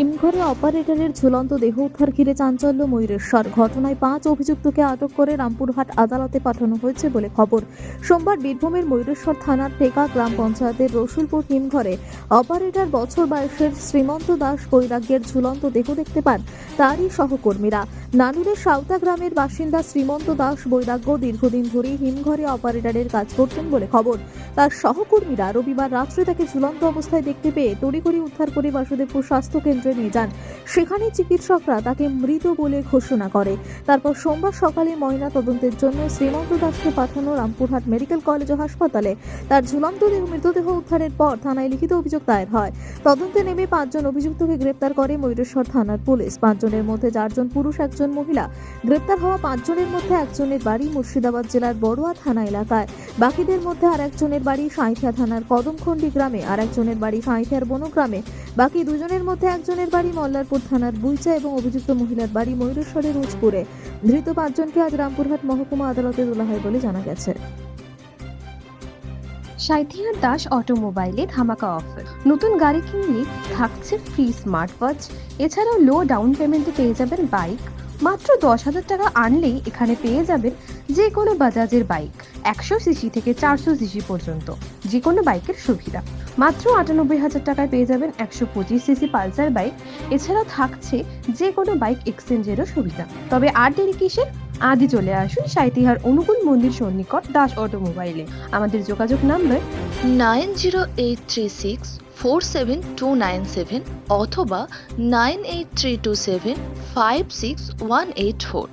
হিমঘরে অপারেটরের ঝুলন্ত দেহ উদ্ধার ঘিরে চাঞ্চল্য ময়ূরেশ্বর। ঘটনায় পাঁচ অভিযুক্তকে আটক করে রামপুরহাট আদালতে পাঠানো হয়েছে বলে খবর। সোমবার বীরভূমের ময়ূরেশ্বর থানার টেকা গ্রাম পঞ্চায়েতের রসুলপুর হিমঘরে অপারেটর বছর বয়সের শ্রীমন্ত দাস বৈরাগ্যের ঝুলন্ত দেহ দেখতে পান। তারই সহকর্মীরা নানুরের সাউতা গ্রামের বাসিন্দা শ্রীমন্ত দাস বৈরাগ্য দীর্ঘদিন ধরেই হিমঘরে অপারেটরের কাজ করতেন বলে খবর। তার সহকর্মীরা রবিবার রাত্রে তাকে ঝুলন্ত অবস্থায় দেখতে পেয়ে তড়িঘড়ি উদ্ধার করে বাসুদেবপুর স্বাস্থ্য কেন্দ্রে নিয়ে যান। সেখানে চিকিৎসকরা তাকে মৃত বলে ঘোষণা করে। তারপর সোমবার সকালে ময়না তদন্তের জন্য শ্রীমন্ত দাসকে পাঠানো রামপুরহাট মেডিকেল কলেজ ও হাসপাতালে। তার ঝুলন্ত দেহ, মৃতদেহ উদ্ধারের পর থানায় লিখিত অভিযোগ দায়ের হয়। তদন্তে নেমে পাঁচজন অভিযুক্তকে গ্রেপ্তার করে ময়ূরেশ্বর থানার পুলিশ। পাঁচজনের মধ্যে চারজন পুরুষ, একজন মহিলা গ্রেপ্তার হওয়া পাঁচজনের মধ্যে একজনের বাড়ি মুর্শিদাবাদ জেলার বড়ুয়া থানা এলাকায়। বাকিদের মধ্যে আর একজনের বাড়ি সাঁইথিয়া থানার কদমখণ্ডি গ্রামে আর একজনের বাড়ি সাঁইথিয়ার বনগ্রামে বাকি দুজনের মধ্যে একজনের বাড়ি মল্লারপুর থানার বুইচা এবং অভিযুক্ত মহিলার বাড়ি ময়ূরেশ্বরের উজপুরে। ধৃত পাঁচজনকে আজ রামপুরহাট মহকুমা আদালতে তোলা হয় বলে জানা গেছে। সাইথিয়ার দাস অটোমোবাইলে ধামাকা অফার। নতুন গাড়ি কিনলে থাকছে ফ্রি স্মার্ট ওয়াচ এছাড়াও লো ডাউন পেমেন্টে পেয়ে যাবেন বাইক মাত্র দশ হাজার টাকা আনলেই এখানে পেয়ে যাবেন যে কোনো বাজাজের বাইক, একশো সিসি থেকে চারশো সিসি পর্যন্ত, যে কোনো বাইকের সুবিধা। মাত্র আটানব্বই হাজার টাকায় পেয়ে যাবেন একশো পঁচিশ সিসি পালসার বাইক এছাড়াও থাকছে যে কোনো বাইক এক্সচেঞ্জেরও সুবিধা। তবে আর দেরি কিসের? আজই চলে আসুন সাইতিহার অনুকূল মন্দির সন্নিকট দাস অটোমোবাইলে। আমাদের যোগাযোগ number nine zero eight three six four seven two nine seven অথবা nine eight three two seven five six one eight four